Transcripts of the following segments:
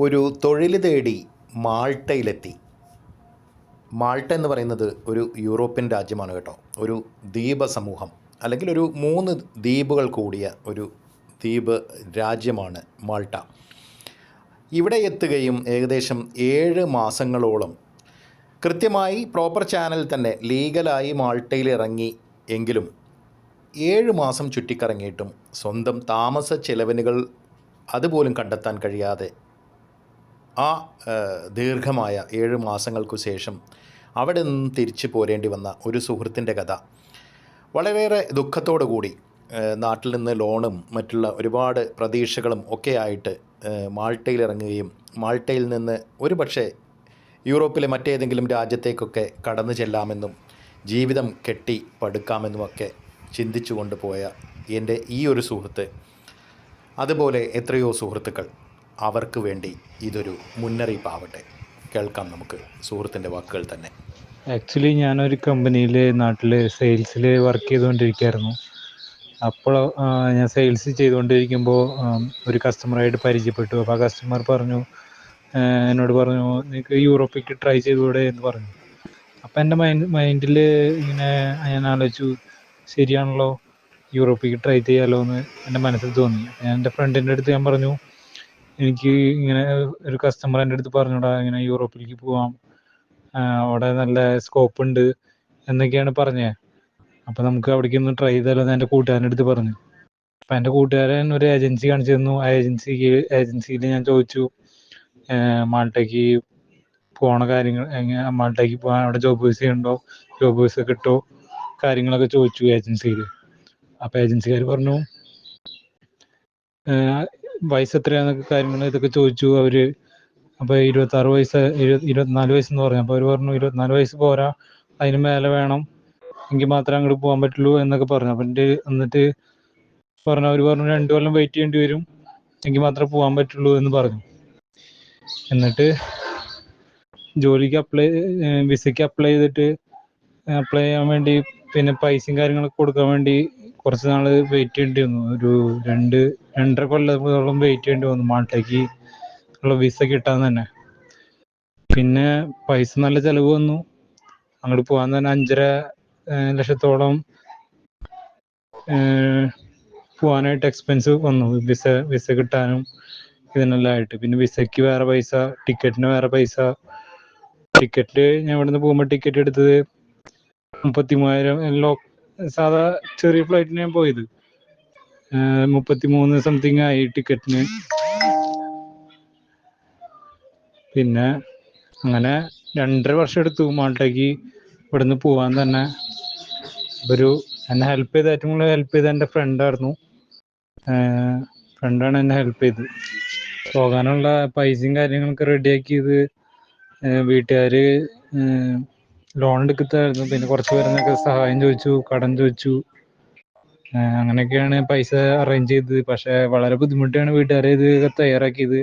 ഒരു തൊഴിൽ തേടി മാൾട്ടയിലെത്തി. മാൾട്ട എന്ന് പറയുന്നത് ഒരു യൂറോപ്യൻ രാജ്യമാണ് കേട്ടോ. ഒരു ദ്വീപ സമൂഹം. അല്ലെങ്കിൽ ഒരു മൂന്ന് ദ്വീപുകൾ കൂടിയ ഒരു ദ്വീപ് രാജ്യമാണ് മാൾട്ട. ഇവിടെ എത്തുകയും ഏകദേശം ഏഴ് മാസങ്ങളോളം കൃത്യമായി പ്രോപ്പർ ചാനൽ തന്നെ ലീഗലായി മാൾട്ടയിൽ ഇറങ്ങി എങ്കിലും ഏഴ് മാസം ചുറ്റിക്കറങ്ങിയിട്ടും സ്വന്തം താമസ ചെലവിനുകൾ അതുപോലും കണ്ടെത്താൻ കഴിയാതെ ആ ദീർഘമായ ഏഴ് മാസങ്ങൾക്കു ശേഷം അവിടെ നിന്ന് തിരിച്ചു പോരേണ്ടി വന്ന ഒരു സുഹൃത്തിന്റെ കഥ. വളരെയേറെ ദുഃഖത്തോടു കൂടി നാട്ടിൽ നിന്ന് ലോണും മറ്റുള്ള ഒരുപാട് പ്രതീക്ഷകളും ഒക്കെ ആയിട്ട് മാൾട്ടയിൽ ഇറങ്ങുകയും മാൾട്ടയിൽ നിന്ന് ഒരു പക്ഷേ യൂറോപ്പിലെ മറ്റേതെങ്കിലും രാജ്യത്തേക്കൊക്കെ കടന്നു ചെല്ലാമെന്നും ജീവിതം കെട്ടി പടുക്കാമെന്നുമൊക്കെ ചിന്തിച്ചു കൊണ്ടുപോയ എന്റെ ഈ ഒരു സുഹൃത്ത്. അതുപോലെ എത്രയോ സുഹൃത്തുക്കൾ. അവർക്ക് വേണ്ടി ഇതൊരു മുന്നറിയിപ്പാവട്ടെ. കേൾക്കാം നമുക്ക് സുഹൃത്തിന്റെ വാക്കുകൾ തന്നെ. ആക്ച്വലി ഞാനൊരു കമ്പനിയിൽ നാട്ടിൽ സെയിൽസിൽ വർക്ക് ചെയ്തുകൊണ്ടിരിക്കുകയായിരുന്നു അപ്പോൾ ഞാൻ സെയിൽസ് ചെയ്തുകൊണ്ടിരിക്കുമ്പോൾ ഒരു കസ്റ്റമറായിട്ട് പരിചയപ്പെട്ടു. അപ്പോൾ ആ കസ്റ്റമർ പറഞ്ഞു എന്നോട് പറഞ്ഞു നിനക്ക് യൂറോപ്പിലേക്ക് ട്രൈ ചെയ്തുകൂടെ? എന്ന് പറഞ്ഞു. അപ്പോൾ എന്റെ മൈൻഡ് മൈൻഡിൽ ഇങ്ങനെ ഞാൻ ആലോചിച്ചു ശരിയാണല്ലോ യൂറോപ്പിലേക്ക് ട്രൈ ചെയ്യാമല്ലോ എന്ന് എന്റെ മനസ്സിൽ തോന്നി. ഞാൻ എന്റെ ഫ്രണ്ടിന്റെ അടുത്ത് ഞാൻ പറഞ്ഞു എനിക്ക് ഇങ്ങനെ ഒരു കസ്റ്റമർ എന്റെ അടുത്ത് പറഞ്ഞൂടാ ഇങ്ങനെ യൂറോപ്പിലേക്ക് പോവാം. അവിടെ നല്ല സ്കോപ്പ് ഉണ്ട് എന്നൊക്കെയാണ് പറഞ്ഞത് അപ്പോൾ നമുക്ക് അവിടേക്ക് ഒന്ന് ട്രൈ ചെയ്താലോ എന്ന് എന്റെ കൂട്ടുകാരന്റെ അടുത്ത് പറഞ്ഞു. അപ്പം എന്റെ കൂട്ടുകാരൻ ഒരു ഏജൻസി കാണിച്ചു തന്നു. ആ ഏജൻസിക്ക് ഏജൻസിയിൽ ഞാൻ ചോദിച്ചു മാൾട്ടയ്ക്ക് പോണ കാര്യങ്ങൾ എങ്ങനെ മാൾട്ടയ്ക്ക് പോകാൻ അവിടെ ജോബ് വിസ ഉണ്ടോ? ജോബ് വിസ കിട്ടോ? കാര്യങ്ങളൊക്കെ ചോദിച്ചു ഏജൻസിയിൽ അപ്പോൾ ഏജൻസിക്കാർ പറഞ്ഞു വയസ്സ് എത്രയാന്നൊക്കെ കാര്യങ്ങൾ ഇതൊക്കെ ചോദിച്ചു. അവർ അപ്പോൾ ഇരുപത്താറ് വയസ്സ് ഇരു- ഇരുപത്തിനാല് വയസ്സെന്ന് പറഞ്ഞു. അപ്പൊ അവർ പറഞ്ഞു ഇരുപത്തിനാല് വയസ്സ് പോരാ. അതിന് മേലെ വേണം. എങ്കിൽ മാത്രമേ അങ്ങോട്ട് പോകാൻ പറ്റുള്ളൂ എന്നൊക്കെ പറഞ്ഞു. അപ്പം എന്റെ എന്നിട്ട് പറഞ്ഞു അവർ പറഞ്ഞു രണ്ട് കൊല്ലം വെയിറ്റ് ചെയ്യേണ്ടി വരും. എങ്കിൽ മാത്രമേ പോകാൻ പറ്റുള്ളൂ എന്ന് പറഞ്ഞു. എന്നിട്ട് ജോലിക്ക് അപ്ലൈ വിസയ്ക്ക് അപ്ലൈ ചെയ്തിട്ട് അപ്ലൈ ചെയ്യാൻ വേണ്ടി പിന്നെ പൈസയും കാര്യങ്ങളൊക്കെ കൊടുക്കാൻ വേണ്ടി കുറച്ച് നാൾ വെയിറ്റ് ചെയ്യേണ്ടി വന്നു. ഒരു രണ്ട് രണ്ടര കൊല്ലത്തോളം വെയിറ്റ് ചെയ്യേണ്ടി വന്നു മാൾട്ടയ്ക്ക് ഉള്ള വിസ കിട്ടാൻ തന്നെ. പിന്നെ പൈസ നല്ല ചെലവ് വന്നു. അങ്ങോട്ട് പോകാൻ തന്നെ അഞ്ചര ലക്ഷത്തോളം ഏഹ് പോകാനായിട്ട് എക്സ്പെൻസ് വന്നു. വിസ വിസ കിട്ടാനും ഇതിനെല്ലാം ആയിട്ട്. പിന്നെ വിസയ്ക്ക് വേറെ പൈസ ടിക്കറ്റിന് വേറെ പൈസ. ടിക്കറ്റ് ഞാൻ ഇവിടുന്ന് പോകുമ്പോൾ ടിക്കറ്റ് എടുത്തത് മുപ്പത്തി മൂവായിരം ലോ സാധാ ചെറിയ ഫ്ലൈറ്റിന് ഞാൻ പോയത്. മുപ്പത്തി മൂന്ന് സംതിങ് ആയി ടിക്കറ്റിന്. പിന്നെ അങ്ങനെ രണ്ടര വർഷം എടുത്തു മാൾട്ടേക്ക് ഇവിടുന്ന് പോവാൻ തന്നെ. ഒരു എന്നെ ഹെൽപ്പ് ചെയ്ത ഏറ്റവും കൂടുതൽ ഹെൽപ്പ് ചെയ്ത എന്റെ ഫ്രണ്ടായിരുന്നു ഫ്രണ്ടാണ് എന്നെ ഹെൽപ്പ് ചെയ്തത് പോകാനുള്ള പൈസയും കാര്യങ്ങളൊക്കെ റെഡിയാക്കിയത് വീട്ടുകാർ ലോൺ എടുക്കത്തായിരുന്നു. പിന്നെ കുറച്ച് പേരുന്നൊക്കെ സഹായം ചോദിച്ചു കടം ചോദിച്ചു. അങ്ങനെയൊക്കെയാണ് പൈസ അറേഞ്ച് ചെയ്തത്. പക്ഷെ വളരെ ബുദ്ധിമുട്ടാണ് വീട്ടുകാരെ ഇത് തയ്യാറാക്കിയത്.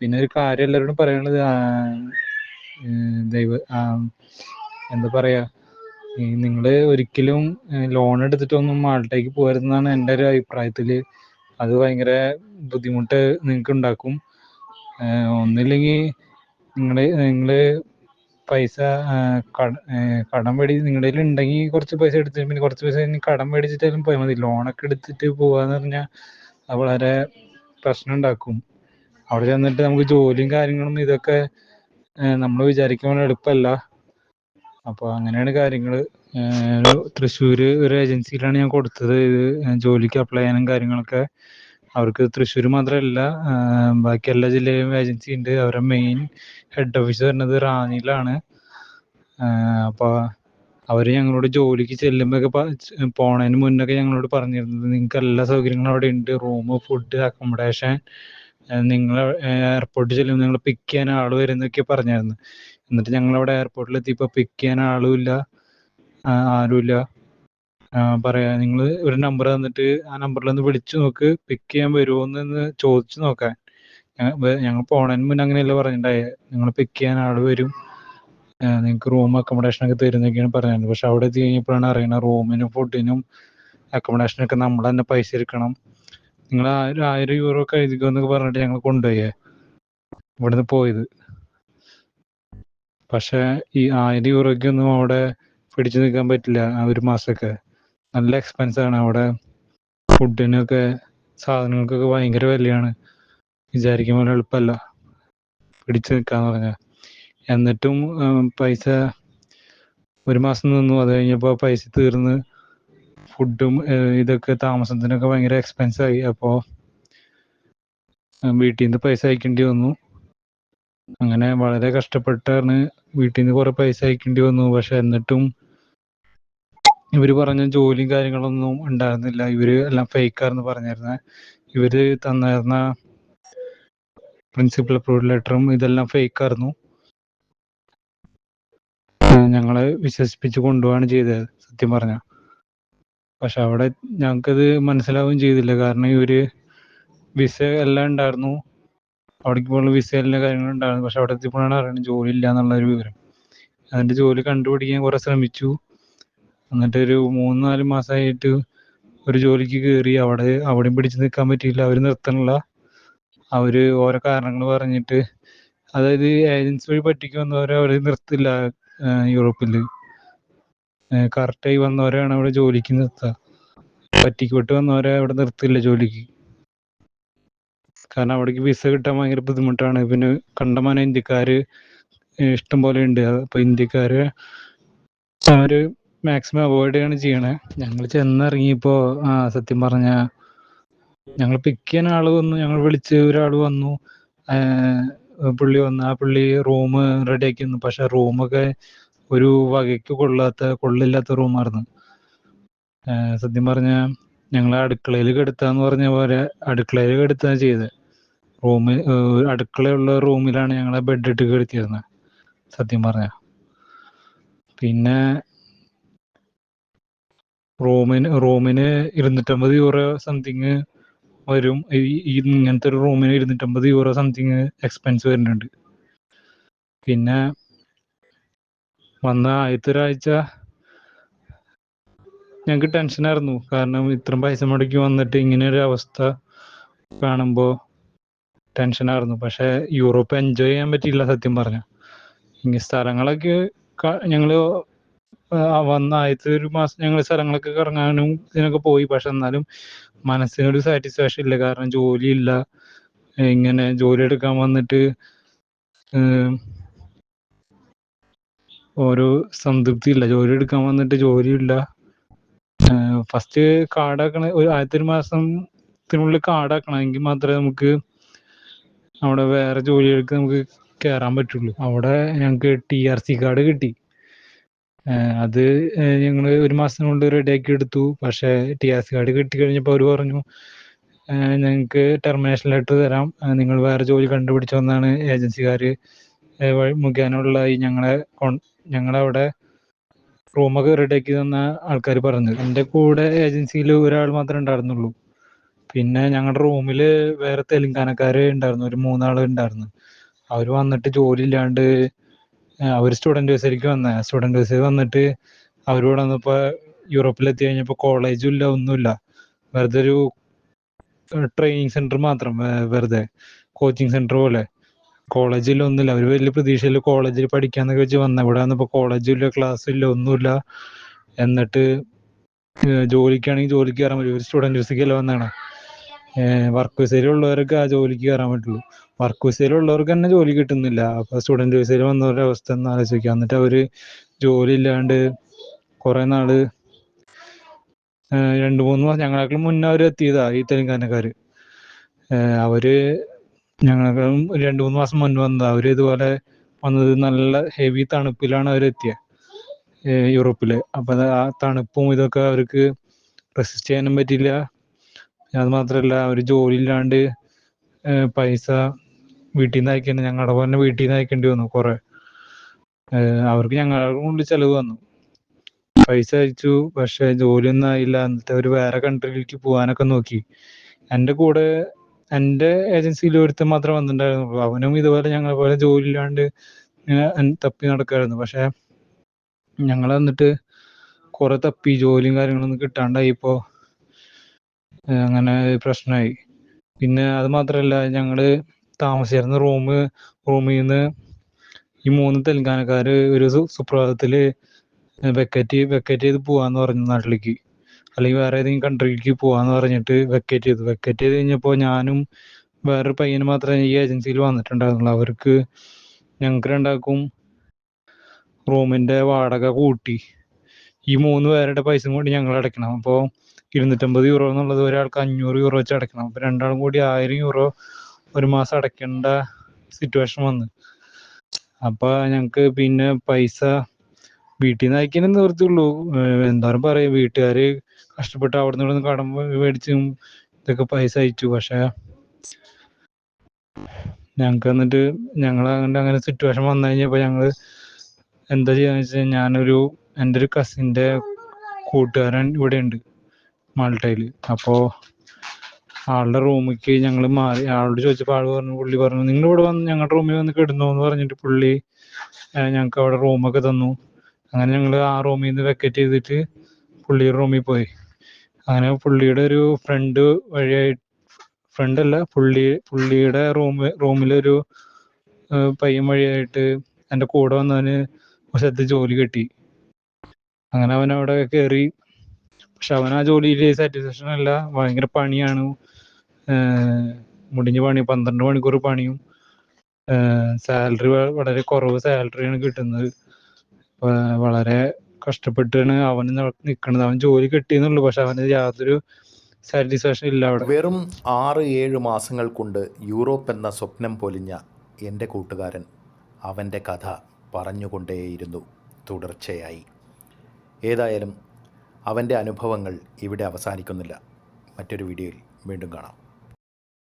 പിന്നെ ഒരു കാര്യം എല്ലാവരോടും പറയാനുള്ളത് ദൈവ എന്താ പറയാ നിങ്ങൾ ഒരിക്കലും ലോൺ എടുത്തിട്ടൊന്നും മാൾട്ടേക്ക് പോകരുതെന്നാണ് എന്റെ ഒരു അഭിപ്രായത്തിൽ അത് ഭയങ്കര ബുദ്ധിമുട്ട് നിങ്ങൾക്ക് ഉണ്ടാക്കും. ഒന്നില്ലെങ്കിൽ നിങ്ങൾ നിങ്ങൾ പൈസ കട- ഏഹ് കടം മേടി നിങ്ങളുടെ കയ്യിൽ ഉണ്ടെങ്കിൽ കുറച്ച് പൈസ എടുത്ത് പിന്നെ കുറച്ച് പൈസ ഇനി കടം മേടിച്ചിട്ടാലും പോയാൽ മതി. ലോണൊക്കെ എടുത്തിട്ട് പോവാന്ന് പറഞ്ഞാൽ അത് വളരെ പ്രശ്നം ഉണ്ടാക്കും അവിടെ ചെന്നിട്ട് നമുക്ക് ജോലിയും കാര്യങ്ങളും ഇതൊക്കെ നമ്മൾ വിചാരിക്കുന്ന എളുപ്പമല്ല അപ്പോൾ അങ്ങനെയാണ് കാര്യങ്ങൾ ഒരു തൃശ്ശൂർ ഒരു ഏജൻസിയിലാണ് ഞാൻ കൊടുത്തത്. ഇത് ജോലിക്ക് അപ്ലൈ ചെയ്യാനും കാര്യങ്ങളൊക്കെ. അവർക്ക് തൃശ്ശൂർ മാത്രമല്ല ബാക്കി എല്ലാ ജില്ലയിലും ഏജൻസി ഉണ്ട്. അവരുടെ മെയിൻ ഹെഡ് ഓഫീസ് വരുന്നത് റാന്നിയിലാണ്. അപ്പോൾ അവർ ഞങ്ങളോട് ജോലിക്ക് ചെല്ലുമ്പോഴൊക്കെ പോണതിന് മുന്നൊക്കെ ഞങ്ങളോട് പറഞ്ഞിരുന്നത് നിങ്ങൾക്ക് എല്ലാ സൗകര്യങ്ങളും അവിടെ ഉണ്ട്. റൂം ഫുഡ് അക്കോമഡേഷൻ നിങ്ങൾ എയർപോർട്ടിൽ ചെല്ലുമ്പോൾ നിങ്ങൾ പിക്ക് ചെയ്യാൻ ആൾ വരുന്നൊക്കെ പറഞ്ഞായിരുന്നു. എന്നിട്ട് ഞങ്ങളവിടെ എയർപോർട്ടിൽ എത്തിയപ്പോൾ പിക്ക് ചെയ്യാൻ ആളുമില്ല ആരുമില്ല. പറയാ നിങ്ങൾ ഒരു നമ്പർ തന്നിട്ട് ആ നമ്പറിൽ ഒന്ന് വിളിച്ചു നോക്ക് പിക്ക് ചെയ്യാൻ വരുമോ എന്ന് ചോദിച്ചു നോക്കാൻ. ഞങ്ങൾ പോണതിന് മുന്നേ അങ്ങനെയല്ല പറഞ്ഞിട്ടുണ്ടായ നിങ്ങൾ പിക്ക് ചെയ്യാൻ ആൾ വരും. നിങ്ങൾക്ക് റൂം അക്കോമഡേഷൻ ഒക്കെ തരുന്നൊക്കെയാണ് പറഞ്ഞത് പക്ഷെ അവിടെ എത്തി കഴിഞ്ഞപ്പോഴാണ് അറിയണത് റൂമിനും ഫുഡിനും അക്കോമഡേഷനൊക്കെ നമ്മൾ തന്നെ പൈസ എടുക്കണം. നിങ്ങൾ ഒരു ആയിരം യൂറോ ഒക്കെ എഴുതിക്കോ എന്നൊക്കെ പറഞ്ഞിട്ട് ഞങ്ങൾ കൊണ്ടുപോയേ? ഇവിടുന്ന് പോയത്. പക്ഷെ ഈ ആയിരം യൂറോയ്ക്കൊന്നും അവിടെ പിടിച്ചു നിൽക്കാൻ പറ്റില്ല ആ ഒരു മാസമൊക്കെ. നല്ല എക്സ്പെൻസ് ആണ്. അവിടെ ഫുഡിനൊക്കെ സാധനങ്ങൾക്കൊക്കെ ഭയങ്കര വിലയാണ്. വിചാരിക്കും പോലെ എളുപ്പമല്ല. പിടിച്ചു നിൽക്കാന്ന് പറഞ്ഞാൽ എന്നിട്ടും പൈസ ഒരു മാസം നിന്നു. അത് കഴിഞ്ഞപ്പോൾ പൈസ തീർന്ന് ഫുഡും ഇതൊക്കെ താമസത്തിനൊക്കെ ഭയങ്കര എക്സ്പെൻസ് ആയി. അപ്പോൾ വീട്ടിൽ നിന്ന് പൈസ അയക്കേണ്ടി വന്നു. അങ്ങനെ വളരെ കഷ്ടപ്പെട്ടാണ് വീട്ടിൽ നിന്ന് കുറെ പൈസ അയക്കേണ്ടി വന്നു. പക്ഷെ എന്നിട്ടും ഇവർ പറഞ്ഞ ജോലിയും കാര്യങ്ങളൊന്നും ഉണ്ടായിരുന്നില്ല. ഇവർ എല്ലാം fake ആണെന്ന് പറഞ്ഞിരുന്നെ. ഇവർ തന്നിരുന്ന പ്രിൻസിപ്പൽ അപ്രൂവൽ ലെറ്ററും ഇതെല്ലാം ഫേക്കായിരുന്നു ഞങ്ങളെ വിശ്വസിപ്പിച്ച് കൊണ്ടുപോവാണ് ചെയ്തത് സത്യം പറഞ്ഞ. പക്ഷെ അവിടെ ഞങ്ങൾക്കത് മനസ്സിലാവുകയും ചെയ്തില്ല. കാരണം ഇവർ വിസ എല്ലാം ഉണ്ടായിരുന്നു. അവിടേക്ക് പോകുന്ന വിസ എല്ലാ കാര്യങ്ങളും ഉണ്ടായിരുന്നു. പക്ഷെ അവിടെ എത്തിയപ്പോഴാണ് അറിയുന്നത് ജോലി ഇല്ല എന്നുള്ള ഒരു വിവരം. അതിന്റെ ജോലി കണ്ടുപിടിക്കാൻ കുറെ ശ്രമിച്ചു. എന്നിട്ട് ഒരു മൂന്ന് നാല് മാസമായിട്ട് ഒരു ജോലിക്ക് കയറി അവിടെ അവിടെയും പിടിച്ചു നിൽക്കാൻ പറ്റിയില്ല. അവർ നിർത്തണില്ല. അവർ ഓരോ കാരണങ്ങൾ പറഞ്ഞിട്ട് അതായത് ഏജൻസി വഴി പറ്റിക്ക് വന്നവരെ അവർ നിർത്തില്ല യൂറോപ്പിൽ കറക്റ്റായി വന്നവരെയാണ് അവിടെ ജോലിക്ക് നിർത്തുക പറ്റിക്കപ്പെട്ട് വന്നവരെ അവിടെ നിർത്തില്ല ജോലിക്ക്. കാരണം അവിടേക്ക് വിസ കിട്ടാൻ ഭയങ്കര ബുദ്ധിമുട്ടാണ്. പിന്നെ കണ്ടമാനം ഇന്ത്യക്കാര് ഏഹ് ഇഷ്ടം പോലെ ഉണ്ട്. അപ്പൊ ഇന്ത്യക്കാര് അവർ മാക്സിമം അവോയ്ഡ് ചെയ്യാണ് ചെയ്യണേ. ഞങ്ങൾ ചെന്നിറങ്ങിയപ്പോ ആ സത്യം പറഞ്ഞ ഞങ്ങൾ പിക്ക് ചെയ്യാൻ ആൾ വന്നു. ഞങ്ങൾ വിളിച്ച് ഒരാൾ വന്നു. പുള്ളി വന്നു ആ പുള്ളി റൂം ആക്കി തന്നു. പക്ഷെ റൂമൊക്കെ ഒരു വകയ്ക്ക് കൊള്ളാത്ത കൊള്ളില്ലാത്ത റൂമായിരുന്നു സത്യം പറഞ്ഞ ഞങ്ങൾ അടുക്കളയിൽ കെടുത്താന്ന് പറഞ്ഞ പോലെ അടുക്കളയിൽ കെടുത്താ ചെയ്തത് റൂമിൽ അടുക്കളയുള്ള റൂമിലാണ് ഞങ്ങളെ ബെഡ് ഇട്ട് കെടുത്തിയിരുന്നത് സത്യം പറഞ്ഞ. പിന്നെ റൂമിന് റൂമിന് ഇരുന്നൂറ്റമ്പത് യൂറോ സംതിങ് വരും. ഇങ്ങനത്തെ ഒരു റൂമിന് ഇരുന്നൂറ്റമ്പത് യൂറോ സംതിങ് എക്സ്പെൻസ് വരുന്നുണ്ട്. പിന്നെ വന്ന ആദ്യത്തെ ഒരാഴ്ച ഞങ്ങൾക്ക് ടെൻഷനായിരുന്നു കാരണം ഇത്രയും പൈസ മുടക്കി വന്നിട്ട് ഇങ്ങനെ ഒരു അവസ്ഥ കാണുമ്പോൾ ടെൻഷനായിരുന്നു പക്ഷെ യൂറോപ്പ് എൻജോയ് ചെയ്യാൻ പറ്റിയില്ല സത്യം പറഞ്ഞ. ഇങ്ങനെ സ്ഥലങ്ങളൊക്കെ ക- ഞങ്ങൾ ആ വന്ന ആദ്യത്തെ ഒരു മാസം ഞങ്ങൾ സ്ഥലങ്ങളൊക്കെ കറങ്ങാനും ഇതിനൊക്കെ പോയി. പക്ഷെ എന്നാലും മനസ്സിനൊരു സാറ്റിസ്ഫാക്ഷൻ ഇല്ല. കാരണം ജോലിയില്ല. ഇങ്ങനെ ജോലി എടുക്കാൻ വന്നിട്ട് ഓരോ സംതൃപ്തി ഇല്ല. ജോലി എടുക്കാൻ വന്നിട്ട് ജോലിയില്ല ഫസ്റ്റ് കാർഡാക്കണ ഒരു ആദ്യത്തെ ഒരു മാസത്തിനുള്ളിൽ കാർഡാക്കണമെങ്കിൽ മാത്രമേ നമുക്ക് അവിടെ വേറെ ജോലികൾക്ക് നമുക്ക് കയറാൻ പറ്റുള്ളൂ. അവിടെ ഞങ്ങൾക്ക് ടി ആർ സി കാർഡ് കിട്ടി. അത് ഞങ്ങൾ ഒരു മാസം കൊണ്ട് റെഡിയാക്കി എടുത്തു. പക്ഷേ ടി ആർ കാർഡ് കിട്ടി കഴിഞ്ഞപ്പോൾ അവർ പറഞ്ഞു ഞങ്ങൾക്ക് ടെർമിനേഷൻ ലെറ്റർ തരാം. നിങ്ങൾ വേറെ ജോലി കണ്ടുപിടിച്ചോന്നാണ് ഏജൻസിക്കാർ മുഖേനയുള്ള ഈ ഞങ്ങളെ ഞങ്ങളവിടെ റൂമൊക്കെ റെഡിയാക്കി തന്ന ആൾക്കാർ പറഞ്ഞത്. എന്റെ കൂടെ ഏജൻസിയിൽ ഒരാൾ മാത്രമേ ഉണ്ടായിരുന്നുള്ളൂ. പിന്നെ ഞങ്ങളുടെ റൂമിൽ വേറെ തെലുങ്കാനക്കാർ ഉണ്ടായിരുന്നു. ഒരു മൂന്നാൾ ഉണ്ടായിരുന്നു. അവർ വന്നിട്ട് ജോലി ഇല്ലാണ്ട് അവർ സ്റ്റുഡന്റ് വിസയിലേക്ക് വന്ന സ്റ്റുഡന്റ് വിസയിൽ വന്നിട്ട് അവരോട് വന്നപ്പോൾ യൂറോപ്പിലെത്തി കഴിഞ്ഞപ്പോൾ കോളേജും ഇല്ല ഒന്നുമില്ല. വെറുതെ ഒരു ട്രെയിനിങ് സെന്റർ മാത്രം വെറുതെ. കോച്ചിങ് സെന്റർ പോലെ. കോളേജിൽ ഒന്നുമില്ല. അവർ വലിയ പ്രതീക്ഷയിൽ കോളേജിൽ പഠിക്കാന്നൊക്കെ വെച്ച് വന്ന ഇവിടെ വന്നപ്പോൾ കോളേജും ഇല്ല ക്ലാസ്സും ഇല്ല ഒന്നുമില്ല. എന്നിട്ട് ജോലിക്കാണെങ്കിൽ ജോലിക്ക് കയറാൻ പറ്റും. ഒരു സ്റ്റുഡന്റ് വിസയ്ക്കല്ല വന്നാണ് വർക്ക് വിസയിലുള്ളവർക്ക് ആ ജോലിക്ക് കയറാൻ പറ്റുള്ളൂ. വർക്ക് വിസയിലുള്ളവർക്ക് തന്നെ ജോലി കിട്ടുന്നില്ല. അപ്പൊ സ്റ്റുഡന്റ് വിസയിൽ വന്നവരുടെ അവസ്ഥ ഒന്ന് ആലോചിക്കുക. എന്നിട്ട് അവർ ജോലി ഇല്ലാണ്ട് കുറെ നാൾ രണ്ട് മൂന്ന് മാസം ഞങ്ങളെക്കാളും മുന്നേ അവർ എത്തിയതാ ഈ തെലുങ്കാനക്കാര്. അവർ ഞങ്ങളെക്കാളും രണ്ട് മൂന്ന് മാസം മുന്നേ വന്നതാ. അവർ ഇതുപോലെ വന്നത് നല്ല ഹെവി തണുപ്പിലാണ് അവർ എത്തിയത് യൂറോപ്പിൽ. അപ്പൊ ആ തണുപ്പും ഇതൊക്കെ അവർക്ക് റെസിസ്റ്റ് ചെയ്യാനും പറ്റില്ല അത് മാത്രമല്ല ഒരു ജോലി ഇല്ലാണ്ട് പൈസ വീട്ടിൽ നിന്ന് അയക്കേണ്ടി ഞങ്ങളുടെ പോലെ വീട്ടിൽ നിന്ന് അയക്കേണ്ടി വന്നു കുറെ. അവർക്ക് ഞങ്ങളുടെ കൊണ്ട് ചെലവ് വന്നു. പൈസ അയച്ചു പക്ഷെ ജോലിയൊന്നും ആയില്ല. എന്നിട്ട് അവർ വേറെ കൺട്രിയിലേക്ക് പോകാനൊക്കെ നോക്കി. എന്റെ കൂടെ എന്റെ ഏജൻസിയിൽ ഒരുത്തൻ മാത്രം വന്നിട്ടുണ്ടായിരുന്നു. അവനും ഇതുപോലെ ഞങ്ങളെ പോലെ ജോലി ഇല്ലാണ്ട് തപ്പി നടക്കായിരുന്നു. പക്ഷെ ഞങ്ങൾ എന്നിട്ട് കുറെ തപ്പി ജോലിയും കാര്യങ്ങളൊന്നും കിട്ടാണ്ടായിപ്പോ അങ്ങനെ പ്രശ്നമായി പിന്നെ അത് മാത്രല്ല ഞങ്ങൾ താമസിച്ചിരുന്ന റൂം റൂമിൽ നിന്ന് ഈ മൂന്ന് തെലുങ്കാനക്കാര് ഒരു സുപ്രഭാതത്തിൽ വെക്കറ്റ് വെക്കറ്റ് ചെയ്ത് പോവാന്ന് പറഞ്ഞു നാട്ടിലേക്ക്. അല്ലെങ്കിൽ വേറെ ഏതെങ്കിലും കൺട്രിക്ക് പോവാന്ന് പറഞ്ഞിട്ട് വെക്കറ്റ് ചെയ്തു. വെക്കറ്റ് ചെയ്ത് കഴിഞ്ഞപ്പോൾ ഞാനും വേറൊരു പയ്യന് മാത്രമേ ഈ ഏജൻസിയിൽ വന്നിട്ടുണ്ടായിരുന്നുള്ളൂ. അവർക്ക് ഞങ്ങൾക്ക് രണ്ടാൾക്കും റൂമിന്റെ വാടക കൂട്ടി. ഈ മൂന്ന് പേരുടെ പൈസയും കൂടി ഞങ്ങൾ അടയ്ക്കണം അപ്പോൾ ഇരുന്നൂറ്റമ്പത് യൂറോ എന്നുള്ളത് ഒരാൾക്ക് അഞ്ഞൂറ് യൂറോ വെച്ച് അടയ്ക്കണം. അപ്പം രണ്ടാളും കൂടി ആയിരം യൂറോ ഒരു മാസം അടയ്ക്കേണ്ട സിറ്റുവേഷൻ വന്നു. അപ്പം ഞങ്ങൾക്ക് പിന്നെ പൈസ വീട്ടിൽ നിന്ന് അയക്കാനേ നിവൃത്തിയുള്ളൂ എന്തായാലും പറയാം വീട്ടുകാർ കഷ്ടപ്പെട്ട് അവിടെ നിന്ന് കടം മേടിച്ചും ഇതൊക്കെ പൈസ അയച്ചു. പക്ഷേ ഞങ്ങൾക്ക് എന്നിട്ട് ഞങ്ങൾ അങ്ങനെ അങ്ങനെ സിറ്റുവേഷൻ വന്നു കഴിഞ്ഞപ്പോൾ ഞങ്ങൾ എന്താ ചെയ്യാന്ന് വെച്ചാൽ ഞാനൊരു എന്റെ ഒരു കസിന്റെ കൂട്ടുകാരൻ ഇവിടെ ഉണ്ട് മാൾട്ടയിൽ അപ്പോൾ ആളുടെ റൂമിലേക്ക് ഞങ്ങൾ മാറി ആളോട് ചോദിച്ചപ്പോൾ ആൾ പറഞ്ഞു പുള്ളി പറഞ്ഞു നിങ്ങൾ ഇവിടെ വന്ന് ഞങ്ങളുടെ റൂമിൽ വന്ന് കിടന്നു എന്ന് പറഞ്ഞിട്ട് പുള്ളി ഞങ്ങൾക്ക് അവിടെ റൂമൊക്കെ തന്നു. അങ്ങനെ ഞങ്ങൾ ആ റൂമിൽ നിന്ന് വെക്കറ്റ് ചെയ്തിട്ട് പുള്ളിയുടെ റൂമിൽ പോയി. അങ്ങനെ പുള്ളിയുടെ ഒരു ഫ്രണ്ട് വഴിയായി ഫ്രണ്ട് അല്ല പുള്ളി പുള്ളിയുടെ റൂം റൂമിലൊരു പയ്യൻ വഴിയായിട്ട് എന്റെ കൂടെ വന്നവന് സ്ഥലത്ത് ജോലി കിട്ടി. അങ്ങനെ അവൻ അവിടെ കയറി പക്ഷെ അവൻ ആ ജോലിയിൽ സാറ്റിസ്ഫാക്ഷൻ അല്ല. ഭയങ്കര പണിയാണ്. മുടിഞ്ഞ പണി പന്ത്രണ്ട് മണിക്കൂർ പണിയും. സാലറി വളരെ കുറവ് സാലറിയാണ് കിട്ടുന്നത്. വളരെ കഷ്ടപ്പെട്ടാണ് അവൻ നിൽക്കുന്നത് അവൻ ജോലി കിട്ടിയെന്നുള്ളൂ പക്ഷെ അവന് യാതൊരു സാറ്റിസ്ഫാക്ഷൻ ഇല്ല അവിടെ. വെറും ആറ് ഏഴ് മാസങ്ങൾ കൊണ്ട് യൂറോപ്പ് എന്ന സ്വപ്നം പൊലിഞ്ഞ എന്റെ കൂട്ടുകാരൻ അവന്റെ കഥ പറഞ്ഞുകൊണ്ടേയിരുന്നു. തുടർച്ചയായി. ഏതായാലും അവന്റെ അനുഭവങ്ങൾ ഇവിടെ അവസാനിക്കുന്നില്ല. മറ്റൊരു വീഡിയോയിൽ വീണ്ടും കാണാം.